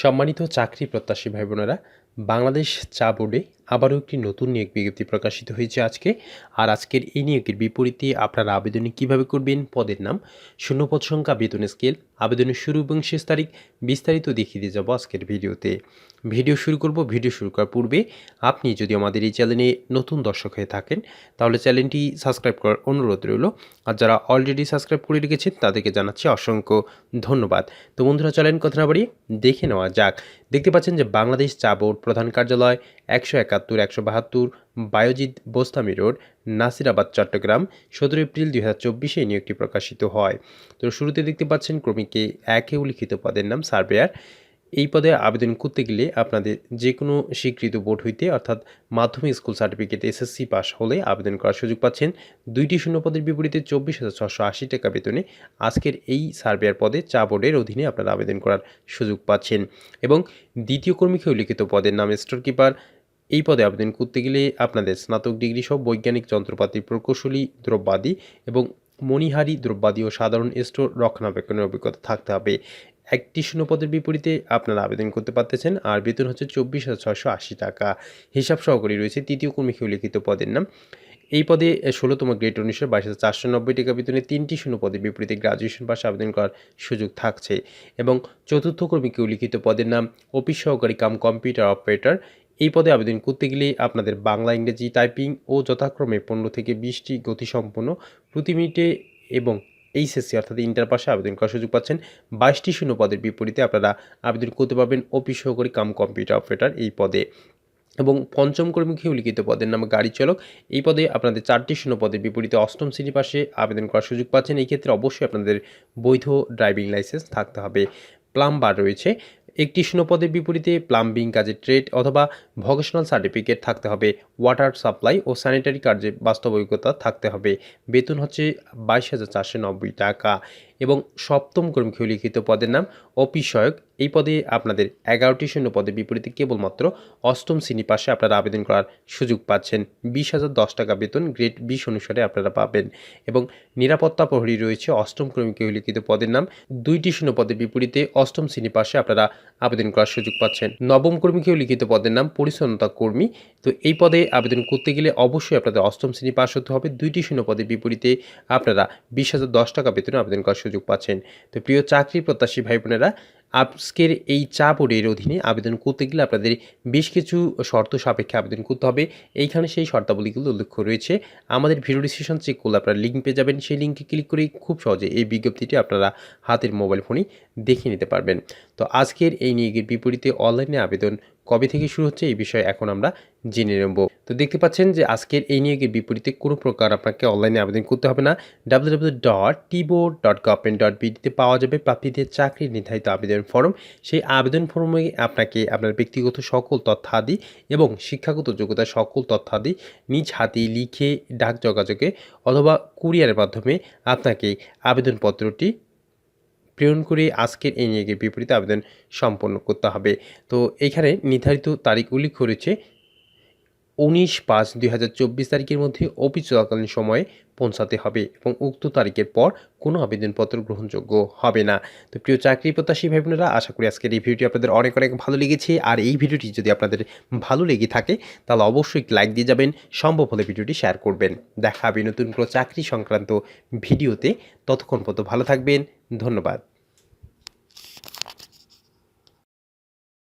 সম্মানিত চাকরি প্রত্যাশী ভাই বোনেরা বাংলাদেশ চা বোর্ডে আবারও একটি নতুন নিয়োগ বিজ্ঞপ্তি প্রকাশিত হয়েছে আজকে। আর আজকের এই নিয়োগের বিপরীতে আপনারা আবেদনে কীভাবে করবেন, পদের নাম, শূন্যপদ সংখ্যা, বেতন স্কেল, আবেদনের শুরু এবং শেষ তারিখ বিস্তারিত দেখিয়ে দিয়ে যাব আজকের ভিডিওতে। ভিডিও শুরু করব, ভিডিও শুরু করার পূর্বে আপনি যদি আমাদের এই চ্যানেলে নতুন দর্শক হয়ে থাকেন, তাহলে চ্যানেলটি সাবস্ক্রাইব করার অনুরোধ রইল। আর যারা অলরেডি সাবস্ক্রাইব করে রেখেছেন, তাদেরকে জানাচ্ছি অসংখ্য ধন্যবাদ। তো বন্ধুরা, চলেন কথা না দেখে নেওয়া যাক। দেখতে পাচ্ছেন যে বাংলাদেশ চা বোর্ড প্রধান কার্যালয় একশো একাত্তর একশো বাহাত্তর, বায়োজিৎ বোস্তামি রোড, নাসিরাবাদ, চট্টগ্রাম সতেরো এপ্রিল দুই হাজার চব্বিশে নিয়োগটি প্রকাশিত হয়। তো শুরুতে দেখতে পাচ্ছেন, ক্রমিকে একে উল্লিখিত পদের নাম সার্ভেয়ার। এই পদে আবেদন করতে গেলে আপনাদের যে কোনো স্বীকৃত বোর্ড হইতে, অর্থাৎ মাধ্যমিক স্কুল সার্টিফিকেট, এসএসসি পাস হলে আবেদন করার সুযোগ পাচ্ছেন। দুইটি শূন্য পদের বিপরীতে চব্বিশ হাজার ছশো আশি টাকা বেতনে আজকের এই সার্ভেয়ার পদে চা বোর্ডের অধীনে আপনারা আবেদন করার সুযোগ পাচ্ছেন। এবং দ্বিতীয় কর্মীকে উল্লিখিত পদের নাম স্টোর কিপার এই পদে আবেদন করতে গেলে আপনাদের স্নাতক ডিগ্রি সহ বৈজ্ঞানিক যন্ত্রপাতি, প্রকৌশলী, দ্রব্যাদি এবং মণিহারি দ্রব্যাদি ও সাধারণ স্টোর রক্ষণাবেক্ষণের অভিজ্ঞতা থাকতে হবে। একটি শূন্য পদের বিপরীতে আপনারা আবেদন করতে পারতেছেন। আর বেতন হচ্ছে চব্বিশ হাজার ছশো আশি টাকা। হিসাব সহকারী রয়েছে তৃতীয় কর্মীকে উল্লিখিত পদের নাম। এই পদে ষোলোতম গ্রেড অনুসারে বাইশ হাজার চারশো নব্বই টাকা বেতনে তিনটি শূন্য পদের বিপরীতে গ্রাজুয়েশন পাশে আবেদন করার সুযোগ থাকছে। এবং চতুর্থ কর্মীকে উল্লিখিত পদের নাম, অফিস সহকারী কাম কম্পিউটার অপারেটর এই পদে আবেদন করতে গেলে আপনাদের বাংলা, ইংরেজি টাইপিং ও যথাক্রমে পনেরো থেকে বিশটি গতিসম্পন্ন প্রতি মিনিটে এবং এইচএসসি অর্থাৎ ইন্টার পাশে আবেদন করার সুযোগ পাচ্ছেন। বাইশটি শূন্য পদের বিপরীতে আপনারা আবেদন করতে পারবেন অফিস সহকারী কাম কম্পিউটার অপারেটর এই পদে। এবং পঞ্চম কর্মীকে উল্লিখিত পদের নাম গাড়ি চালক। এই পদে আপনাদের চারটি শূন্য পদের বিপরীতে অষ্টম শ্রেণি পাশে আবেদন করার সুযোগ পাচ্ছেন। এই ক্ষেত্রে অবশ্যই আপনাদের বৈধ ড্রাইভিং লাইসেন্স থাকতে হবে। প্লাম্বার রয়েছে। একটি শূন্যপদের বিপরীতে প্লাম্বিং কাজের ট্রেড অথবা ভকেশনাল সার্টিফিকেট থাকতে হবে, ওয়াটার সাপ্লাই ও স্যানিটারি কার্যে বাস্তব অভিজ্ঞতা থাকতে হবে। বেতন হচ্ছে বাইশ হাজার চারশো নব্বই টাকা। এবং সপ্তম কর্মীকে লিখিত পদের নাম অফিসয়ক এই পদে আপনাদের এগারোটি শূন্য পদের বিপরীতে কেবলমাত্র অষ্টম শ্রেণি পাশে আপনারা আবেদন করার সুযোগ পাচ্ছেন। বিশ হাজার দশ টাকা বেতন গ্রেড বিশ অনুসারে আপনারা পাবেন এবং নিরাপত্তা প্রহরী রয়েছে অষ্টম কর্মীকে লিখিত পদের নাম। দুইটি শূন্য পদের বিপরীতে অষ্টম শ্রেণি পাশে আপনারা আবেদন করার সুযোগ পাচ্ছেন। নবম কর্মীকেও লিখিত পদের নাম পরিচ্ছন্নতা কর্মী। তো এই পদে আবেদন করতে গেলে অবশ্যই আপনাদের অষ্টম শ্রেণি পাশ হতে হবে। দুইটি শূন্য পদের বিপরীতে আপনারা বিশ হাজার দশ টাকা বেতনে আবেদন করার পাচ্ছেন। তো প্রিয় চাকরি প্রত্যাশী ভাই বোনেরা আজকের এই চা বোর্ডের অধীনে আবেদন করতে গেলে আপনাদের বেশ কিছু শর্ত সাপেক্ষে আবেদন করতে হবে। এইখানে সেই শর্তাবলীগুলো উল্লেখ রয়েছে। আমাদের ভিডিও ডিসক্রিপশন চেক করলে আপনারা লিঙ্ক পেয়ে যাবেন। সেই লিঙ্কে ক্লিক করেই খুব সহজে এই বিজ্ঞপ্তিটি আপনারা হাতের মোবাইল ফোনেই দেখে নিতে পারবেন। তো আজকের এই নিয়োগের বিপরীতে অনলাইনে আবেদন কবে থেকে শুরু হচ্ছে এই বিষয়ে এখন আমরা জেনে নেব। তো দেখতে পাচ্ছেন যে আজকের এই নিয়োগের বিপরীতে কোনো প্রকার আপনাকে অনলাইনে আবেদন করতে হবে না। ডাব্লিউ ডাব্লিউ ডট ডট পাওয়া যাবে প্রাপ্তিদের চাকরির নির্ধারিত আবেদন ফর্ম। সেই আবেদন ফর্মে আপনাকে আপনার ব্যক্তিগত সকল তথ্যাদি এবং শিক্ষাগত যোগ্যতার সকল তথ্যাদি নিজ হাতে লিখে ডাক যোগাযোগে অথবা কুরিয়ারের মাধ্যমে আপনাকে আবেদনপত্রটি প্রেরণ করে আজকের এই নিয়োগের বিপরীতে আবেদন সম্পন্ন করতে হবে। তো এখানে নির্ধারিত তারিখ উল্লেখ করেছে উনিশ পাঁচ দুই তারিখের মধ্যে অফিস চলাকালীন সময়ে পৌঁছাতে হবে এবং উক্ত তারিখের পর কোনো আবেদনপত্র গ্রহণযোগ্য হবে না। তো প্রিয় চাকরি প্রত্যাশী ভাই বোনেরা আশা করি আজকের এই ভিডিওটি আপনাদের অনেক অনেক ভালো লেগেছে। আর এই ভিডিওটি যদি আপনাদের ভালো লেগে থাকে, তাহলে অবশ্যই লাইক দিয়ে যাবেন, সম্ভব হলে ভিডিওটি শেয়ার করবেন। দেখা হবে নতুন কোনো চাকরি সংক্রান্ত ভিডিওতে। ততক্ষণ পর্যন্ত ভালো থাকবেন। ধন্যবাদ।